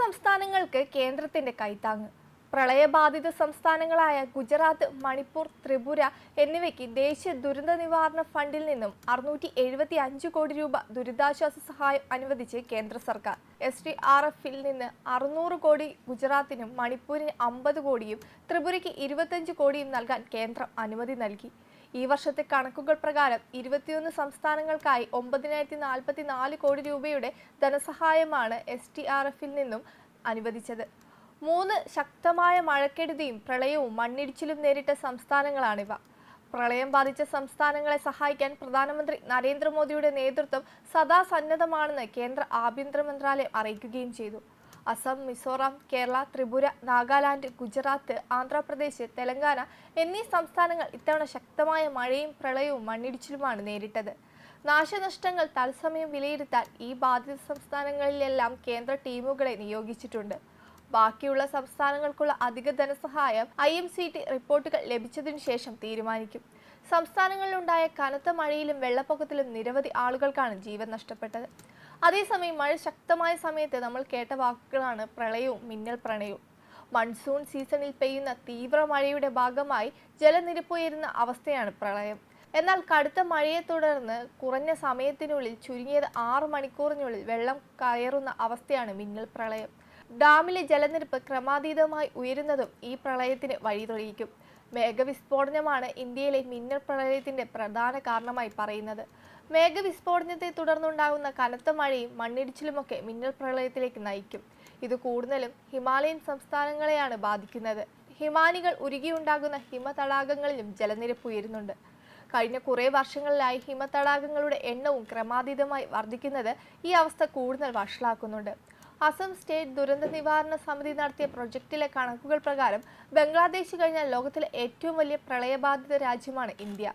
സംസ്ഥാനങ്ങൾക്ക് കേന്ദ്രത്തിന്റെ കൈത്താങ്ങ്. പ്രളയബാധിത സംസ്ഥാനങ്ങളായ ഗുജറാത്ത് മണിപ്പൂർ ത്രിപുര എന്നിവയ്ക്ക് ദേശീയ ദുരന്ത നിവാരണ ഫണ്ടിൽ നിന്നും അറുന്നൂറ്റി എഴുപത്തി അഞ്ച് കോടി രൂപ ദുരിതാശ്വാസ സഹായം അനുവദിച്ച് കേന്ദ്ര സർക്കാർ. എസ് ഡി ആർ എഫിൽ നിന്ന് അറുന്നൂറ് കോടി ഗുജറാത്തിനും മണിപ്പൂരിന് അമ്പത് കോടിയും ത്രിപുരയ്ക്ക് ഇരുപത്തഞ്ച് കോടിയും നൽകാൻ കേന്ദ്രം അനുമതി നൽകി. ഈ വർഷത്തെ കണക്കുകൾ പ്രകാരം ഇരുപത്തിയൊന്ന് സംസ്ഥാനങ്ങൾക്കായി ഒമ്പതിനായിരത്തി നാൽപ്പത്തി നാല് കോടി രൂപയുടെ ധനസഹായമാണ് എസ് ടി ആർ എഫിൽ നിന്നും അനുവദിച്ചത്. മൂന്ന് ശക്തമായ മഴക്കെടുതിയും പ്രളയവും മണ്ണിടിച്ചിലും നേരിട്ട സംസ്ഥാനങ്ങളാണിവ. പ്രളയം ബാധിച്ച സംസ്ഥാനങ്ങളെ സഹായിക്കാൻ പ്രധാനമന്ത്രി നരേന്ദ്രമോദിയുടെ നേതൃത്വം സദാ സന്നദ്ധമാണെന്ന് കേന്ദ്ര ആഭ്യന്തര മന്ത്രാലയം അറിയിക്കുകയും ചെയ്തു. അസം മിസോറാം കേരള ത്രിപുര നാഗാലാൻഡ് ഗുജറാത്ത് ആന്ധ്രാപ്രദേശ് തെലങ്കാന എന്നീ സംസ്ഥാനങ്ങൾ ഇത്തവണ ശക്തമായ മഴയും പ്രളയവും മണ്ണിടിച്ചിലുമാണ് നേരിട്ടത്. നാശനഷ്ടങ്ങൾ തത്സമയം വിലയിരുത്താൻ ഈ ബാധിത സംസ്ഥാനങ്ങളിലെല്ലാം കേന്ദ്ര ടീമുകളെ നിയോഗിച്ചിട്ടുണ്ട്. ബാക്കിയുള്ള സംസ്ഥാനങ്ങൾക്കുള്ള അധിക ധനസഹായം ഐ എം സി ടി റിപ്പോർട്ടുകൾ ലഭിച്ചതിനു ശേഷം തീരുമാനിക്കും. സംസ്ഥാനങ്ങളിലുണ്ടായ കനത്ത മഴയിലും വെള്ളപ്പൊക്കത്തിലും നിരവധി ആളുകൾക്കാണ് ജീവൻ നഷ്ടപ്പെട്ടത്. അതേസമയം മഴ ശക്തമായ സമയത്ത് നമ്മൾ കേട്ട വാക്കുകളാണ് പ്രളയവും മിന്നൽ പ്രണയവും. മൺസൂൺ സീസണിൽ പെയ്യുന്ന തീവ്ര മഴയുടെ ഭാഗമായി ജലനിരപ്പ് ഉയരുന്ന അവസ്ഥയാണ് പ്രളയം. എന്നാൽ കടുത്ത മഴയെ തുടർന്ന് കുറഞ്ഞ സമയത്തിനുള്ളിൽ ചുരുങ്ങിയത് ആറ് മണിക്കൂറിനുള്ളിൽ വെള്ളം കയറുന്ന അവസ്ഥയാണ് മിന്നൽ പ്രളയം. ഡാമിലെ ജലനിരപ്പ് ക്രമാതീതമായി ഉയരുന്നതും ഈ പ്രളയത്തിന് വഴി തെളിയിക്കും മേഘവിസ്ഫോടനമാണ് ഇന്ത്യയിലെ മിന്നൽ പ്രളയത്തിന്റെ പ്രധാന കാരണമായി പറയുന്നത്. മേഘവിസ്ഫോടനത്തെ തുടർന്നുണ്ടാകുന്ന കനത്ത മഴയും മണ്ണിടിച്ചിലുമൊക്കെ മിന്നൽ പ്രളയത്തിലേക്ക് നയിക്കും. ഇത് കൂടുതലും ഹിമാലയൻ സംസ്ഥാനങ്ങളെയാണ് ബാധിക്കുന്നത്. ഹിമാനികൾ ഉരുകിയുണ്ടാകുന്ന ഹിമതടാകങ്ങളിലും ജലനിരപ്പ് ഉയരുന്നുണ്ട്. കഴിഞ്ഞ കുറേ വർഷങ്ങളിലായി ഹിമതടാകങ്ങളുടെ എണ്ണവും ക്രമാതീതമായി വർദ്ധിക്കുന്നത് ഈ അവസ്ഥ കൂടുതൽ വഷളാക്കുന്നുണ്ട്. അസം സ്റ്റേറ്റ് ദുരന്ത നിവാരണ സമിതി നടത്തിയ പ്രൊജക്റ്റിലെ കണക്കുകൾ പ്രകാരം ബംഗ്ലാദേശ് കഴിഞ്ഞാൽ ലോകത്തിലെ ഏറ്റവും വലിയ പ്രളയബാധിത രാജ്യമാണ് ഇന്ത്യ.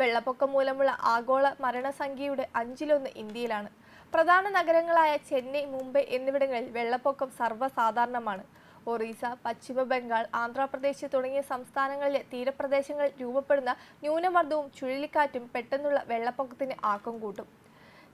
വെള്ളപ്പൊക്കം മൂലമുള്ള ആഗോള മരണസംഖ്യയുടെ അഞ്ചിലൊന്ന് ഇന്ത്യയിലാണ്. പ്രധാന നഗരങ്ങളായ ചെന്നൈ മുംബൈ എന്നിവിടങ്ങളിൽ വെള്ളപ്പൊക്കം സർവസാധാരണമാണ്. ഒറീസ പശ്ചിമ ബംഗാൾ ആന്ധ്രാപ്രദേശ് തുടങ്ങിയ സംസ്ഥാനങ്ങളിലെ തീരപ്രദേശങ്ങൾ രൂപപ്പെടുന്ന ന്യൂനമർദ്ദവും ചുഴലിക്കാറ്റും പെട്ടെന്നുള്ള വെള്ളപ്പൊക്കത്തിന് ആക്കം കൂട്ടും.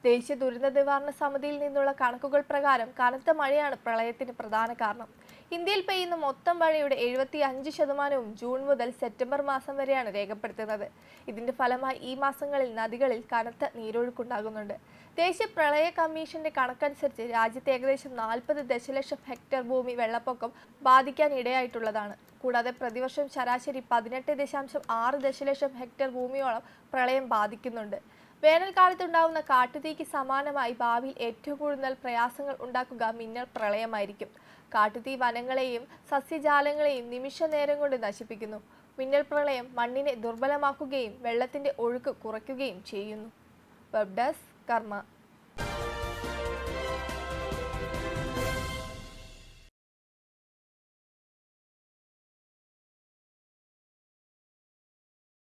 ദേശീയ ദുരന്ത നിവാരണ സമിതിയിൽ നിന്നുള്ള കണക്കുകൾ പ്രകാരം കനത്ത മഴയാണ് പ്രളയത്തിന് പ്രധാന കാരണം. ഇന്ത്യയിൽ പെയ്യുന്ന മൊത്തം മഴയുടെ എഴുപത്തി അഞ്ച് ശതമാനവും ജൂൺ മുതൽ സെപ്റ്റംബർ മാസം വരെയാണ് രേഖപ്പെടുത്തുന്നത്. ഇതിന്റെ ഫലമായി ഈ മാസങ്ങളിൽ നദികളിൽ കനത്ത നീരൊഴുക്കുണ്ടാകുന്നുണ്ട്. ദേശീയ പ്രളയ കമ്മീഷന്റെ കണക്കനുസരിച്ച് രാജ്യത്ത് ഏകദേശം നാൽപ്പത് ദശലക്ഷം ഹെക്ടർ ഭൂമി വെള്ളപ്പൊക്കം ബാധിക്കാൻ ഇടയായിട്ടുള്ളതാണ്. കൂടാതെ പ്രതിവർഷം ശരാശരി പതിനെട്ട് ദശാംശം ആറ് ദശലക്ഷം ഹെക്ടർ ഭൂമിയോളം പ്രളയം ബാധിക്കുന്നുണ്ട്. വേനൽക്കാലത്തുണ്ടാവുന്ന കാട്ടുതീക്ക് സമാനമായി ഭാവിയിൽ ഏറ്റവും കൂടുതൽ പ്രയാസങ്ങൾ ഉണ്ടാക്കുക മിന്നൽ പ്രളയമായിരിക്കും. കാട്ടുതീ വനങ്ങളെയും സസ്യജാലങ്ങളെയും നിമിഷ നേരം കൊണ്ട് നശിപ്പിക്കുന്നു. മിന്നൽ പ്രളയം മണ്ണിനെ ദുർബലമാക്കുകയും വെള്ളത്തിന്റെ ഒഴുക്ക് കുറയ്ക്കുകയും ചെയ്യുന്നു. വെബ് ഡെസ്ക് കർമ്മ